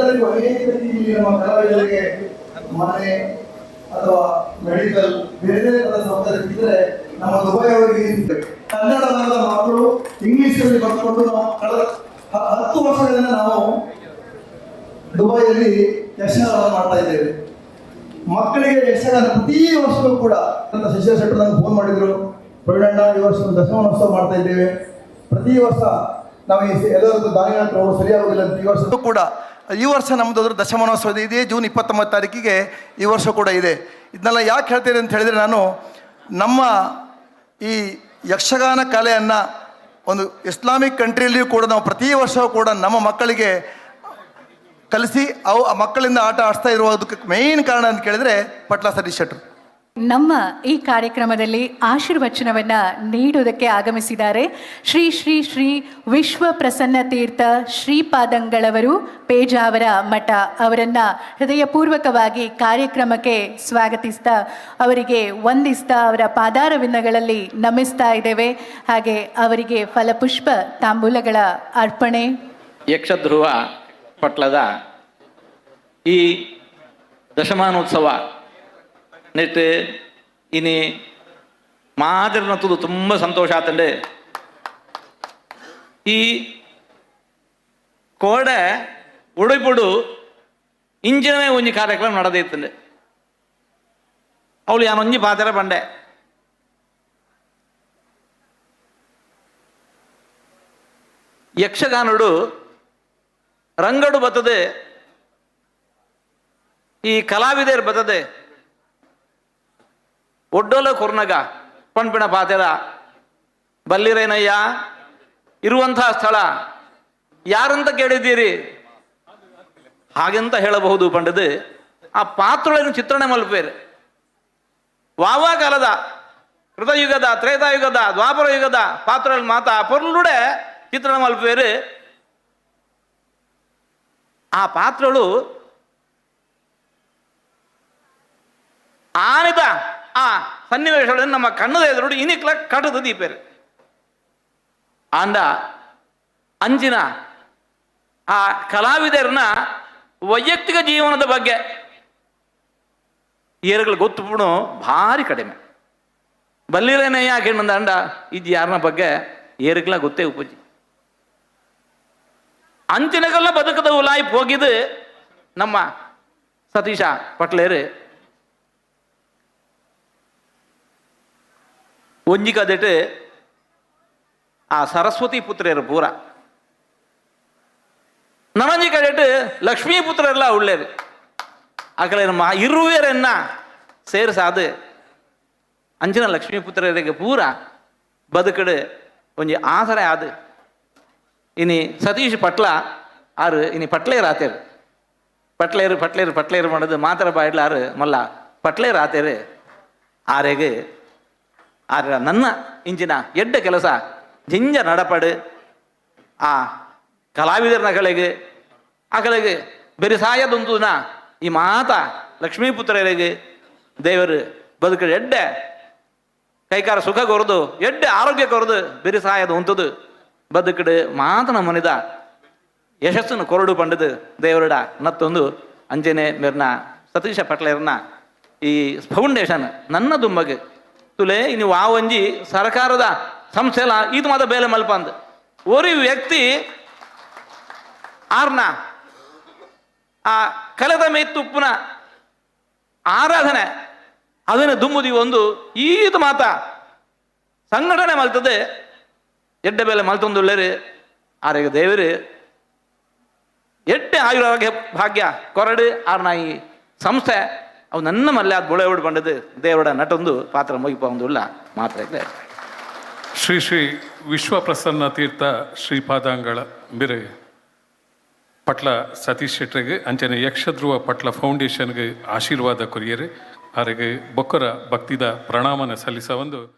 ಎಲ್ಲರಿಗೂ ಅನೇಕ ರೀತಿಯಲ್ಲಿ ನಮ್ಮ ಕಲಾವಿದರಿಗೆ ಮನೆ ಅಥವಾ ಮೆಡಿಕಲ್ ಬೇರೆ ಬೇರೆ ಥರದ ಸೌಕರ್ಯ ನಮ್ಮ ದುಬೈ. ಕನ್ನಡದ ಮಕ್ಕಳು ಇಂಗ್ಲಿಷಲ್ಲಿ ಬರ್ಕೊಂಡು ನಾವು ಕಳೆದ ಹತ್ತು ವರ್ಷಗಳಿಂದ ನಾವು ದುಬೈಯಲ್ಲಿ ಯಕ್ಷಗಾನ ಮಾಡ್ತಾ ಇದ್ದೇವೆ. ಮಕ್ಕಳಿಗೆ ಯಕ್ಷಗಾನ ಪ್ರತಿ ವರ್ಷವೂ ಕೂಡ ನನ್ನ ಶಿಷ್ಯ ಶೆಟ್ಟರ್ ನನಗೆ ಫೋನ್ ಮಾಡಿದ್ರು. ಪ್ರವೀಣಣ್ಣ ಈ ವರ್ಷ ದಶಮಾನೋತ್ಸವ ಮಾಡ್ತಾ ಇದ್ದೇವೆ. ಪ್ರತಿ ವರ್ಷ ನಾವು ಎಲ್ಲರದ್ದು ದಾನಿಗಳು ಸರಿಯಾಗುವುದಿಲ್ಲ ಅಂತ ಈ ವರ್ಷ ಕೂಡ ಈ ವರ್ಷ ನಮ್ಮದು ಅದ್ರ ದಶಮಾನೋತ್ಸವ ಇದೆ. ಜೂನ್ ಇಪ್ಪತ್ತೊಂಬತ್ತು ತಾರೀಕಿಗೆ ಈ ವರ್ಷ ಕೂಡ ಇದೆ. ಇದನ್ನೆಲ್ಲ ಯಾಕೆ ಹೇಳ್ತೀರಿ ಅಂತ ಹೇಳಿದರೆ ನಾನು ನಮ್ಮ ಈ ಯಕ್ಷಗಾನ ಕಲೆಯನ್ನು ಒಂದು ಇಸ್ಲಾಮಿಕ್ ಕಂಟ್ರಿಯಲ್ಲಿಯೂ ಕೂಡ ನಾವು ಪ್ರತಿ ವರ್ಷವೂ ಕೂಡ ನಮ್ಮ ಮಕ್ಕಳಿಗೆ ಕಲಿಸಿ ಅವು ಆ ಮಕ್ಕಳಿಂದ ಆಟ ಆಡಿಸ್ತಾ ಇರುವುದಕ್ಕೆ ಮೇಯ್ನ್ ಕಾರಣ ಅಂತ ಕೇಳಿದರೆ ಪಟ್ಲ ಸತೀಶ್ ಶೆಟ್ರು ನಮ್ಮ ಈ ಕಾರ್ಯಕ್ರಮದಲ್ಲಿ ಆಶೀರ್ವಚನವನ್ನ ನೀಡುವುದಕ್ಕೆ ಆಗಮಿಸಿದ್ದಾರೆ. ಶ್ರೀ ಶ್ರೀ ಶ್ರೀ ವಿಶ್ವ ಪ್ರಸನ್ನ ತೀರ್ಥ ಶ್ರೀಪಾದಂಗಳವರು ಪೇಜಾವರ ಮಠ ಅವರನ್ನ ಹೃದಯಪೂರ್ವಕವಾಗಿ ಕಾರ್ಯಕ್ರಮಕ್ಕೆ ಸ್ವಾಗತಿಸ್ತಾ, ಅವರಿಗೆ ವಂದಿಸ್ತಾ, ಅವರ ಪಾದಾರವಿಂದಗಳಲ್ಲಿ ನಮಿಸ್ತಾ ಇದ್ದೇವೆ. ಹಾಗೆ ಅವರಿಗೆ ಫಲಪುಷ್ಪ ತಾಂಬೂಲಗಳ ಅರ್ಪಣೆ. ಯಕ್ಷಧ್ರುವ ಪಟ್ಲದ ಈ ದಶಮಾನೋತ್ಸವ ನೆಟ್ಟು ಇನಿ മാതിരണത്തത് ತುಂಬ ಸಂತೋಷ ಆತಂಡೆ ಈ ಕೋಡೆ ಉಡುಪುಡು ಇಂಜಿನವೇ ಒಂಜಿ ಕಾರ್ಯಕ್ರಮ ನಡೆದಿತ್ತಂಡೆ ಅವಳು ಯಾನ್ ಒಂಜಿ ಪಾತ್ರ ಬಂಡೆ ಯಕ್ಷಗಾನುಡು ರಂಗಡು ಬತ್ತದೆ ಈ ಕಲಾವಿದರು ಬರ್ತದೆ. ಒಡ್ಡೋಲ ಕೊರ್ನಗ, ಪಣ್ಪಿಣ ಪಾತೆರ ಬಲ್ಲಿರೇನಯ್ಯ, ಇರುವಂತಹ ಸ್ಥಳ. ಯಾರಂತ ಕೇಳಿದ್ದೀರಿ? ಹಾಗೆಂತ ಹೇಳಬಹುದು ಪಂಡದು ಆ ಪಾತ್ರಗಳನ್ನು ಚಿತ್ರಣ ಮಲ್ಪೇರು. ವಾವಾ ಕಾಲದ ಕೃತಯುಗದ, ತ್ರೇತಾಯುಗದ, ದ್ವಾಪರ ಯುಗದ ಪಾತ್ರಗಳ ಮಾತಾ ಪೊರ್ಲುಡೆ ಚಿತ್ರಣ ಮಲ್ಪೇರು. ಆ ಪಾತ್ರಗಳು ಆನಿದ ಆ ಸನ್ನಿವೇಶಗಳನ್ನು ನಮ್ಮ ಕಣ್ಣದ ಎದುರು ಇನಿಕ್ಲ ಕಟದ ದೀಪೇರು ಆಂಡ ಅಂಚಿನ ಆ ಕಲಾವಿದರನ್ನ ವೈಯಕ್ತಿಕ ಜೀವನದ ಬಗ್ಗೆ ಏರುಗಳು ಗೊತ್ತುಬಿಡು ಭಾರಿ ಕಡಿಮೆ ಬಲ್ಲಿರೇನೆ ಯಾಕೆ ಬಂದ ಅಂಡ ಇದು ಯಾರನ್ನ ಬಗ್ಗೆ ಏರುಗಳ ಗೊತ್ತೇ ಉಪಜಿ ಅಂಚಿನಗೆಲ್ಲ ಬದುಕದ ಉಲಾಯಿ ಹೋಗಿದ್ದು ನಮ್ಮ ಸತೀಶ ಪಟ್ಲೇರು ಒಂಜಿ ಕದೆಟ್ ಆ ಸರಸ್ವತಿ ಪುತ್ರಿಯರು ಪೂರ ನನಂಜಿ ಕಡೆಟ್ ಲಕ್ಷ್ಮೀ ಪುತ್ರರೆಲ್ಲ ಉಳ್ಳೇರು ಆಕಡೆ ನಮ್ಮ ಇರುವೆರನ್ನ ಸೇರಿಸಾದು ಅಂಚಿನ ಲಕ್ಷ್ಮೀ ಪುತ್ರರಿಗೆ ಪೂರ ಬದುಕಡು ಒಂಜಿ ಆಸರೆ ಆದು ಇನಿ ಸತೀಶ್ ಪಟ್ಲ ಆರು ಇನಿ ಪಟ್ಲೇರ್ ಆತೇರು ಪಟ್ಲೇರು ಪಟ್ಲೇರು ಪಟ್ಲೇರು ಮಾಡೋದು ಮಾತರ ಬಾಯ್ಡ್ಲ ಆರು ಮಲ್ಲ ಪಟ್ಲೇರ್ ಆತೇರು ಆರೆಗೆ ಆರ ನನ್ನ ಇಂಜಿನ ಎಡ್ಡ ಕೆಲಸ, ಜಿಂಜ ನಡಪಡು. ಆ ಕಲಾವಿದರ ಅಗಳಿಗೆ ಬೆರಿಸಾಯದೊಂದುನ ಈ ಮಾತ ಲಕ್ಷ್ಮೀಪುತ್ರರಿಗೆ ದೇವರು ಬದುಕ ಎಡ್ಡೆ ಕೈಕಾರ ಸುಖ ಕೊರದು, ಎಡ್ಡೆ ಆರೋಗ್ಯ ಕೊರದು ಬೆರಿಸಾಯದ ಉಂತದು ಬದುಕಡು ಮಾತನ ಮನಿದ ಯಶಸ್ಸನ್ನು ಕೊರಡು ಪಂಡದು ದೇವರಡ ನತ್ತೊಂದು ಅಂಜನೆ ಮೆರ್ನ ಸತೀಶ ಪಟ್ಲೇರ್ನ ಈ ಫೌಂಡೇಶನ್ ನನ್ನ ದುಂಬಗೆ. ತುಲೆ ಇನ್ನು ವಾವಂಜಿ ಸರ್ಕಾರದ ಸಂಸ್ಥೆಲ ಇದು ಮಾತ್ರ ಬೇಲೆ ಮಲ್ಪ ಅಂದ. ಒರಿ ವ್ಯಕ್ತಿ ಆರ್ನ, ಆ ಕಲೆದ ಮೇತುಪ್ಪನ ಆರಾಧನೆ, ಅದನ್ನು ದುಮ್ಮುದಿ ಒಂದು ಈದು ಮಾತ ಸಂಘಟನೆ ಮಲ್ತದೆ. ಎಡ್ಡೆ ಬೇಲೆ ಮಲ್ತೊಂದುಳ್ಳೇರಿ ಆರೇಗ ದೇವರು, ಎಡ್ಡೆ ಆಯುರ್ವಾಗ ಭಾಗ್ಯ ಕೊರಡು ಆರ್ನ ಸಂಸ್ಥೆ. ಅವು ನನ್ನ ಮಲ್ಲೆ ಅದು ಬುಳೆ ಉಡ್ ಬಂಡದು ದೇವರ ನಟೊಂದು ಪಾತ್ರ ಮುಗಿಪ ಒಂದು ಉಳ್ಳ ಮಾತ್ರ ಶ್ರೀ ಶ್ರೀ ವಿಶ್ವಪ್ರಸನ್ನ ತೀರ್ಥ ಶ್ರೀಪಾದಾಂಗಳ ಬಿರೆ ಪಟ್ಲ ಸತೀಶ್ ಶೆಟ್ರಿಗೆ ಅಂಚನೆ ಯಕ್ಷಧ್ರುವ ಪಟ್ಲ ಫೌಂಡೇಶನ್ಗೆ ಆಶೀರ್ವಾದ ಕೊರಿಯರೆ. ಅವರಿಗೆ ಬೊಕ್ಕರ ಭಕ್ತಿದ ಪ್ರಣಾಮನ ಸಲ್ಲಿಸ ಒಂದು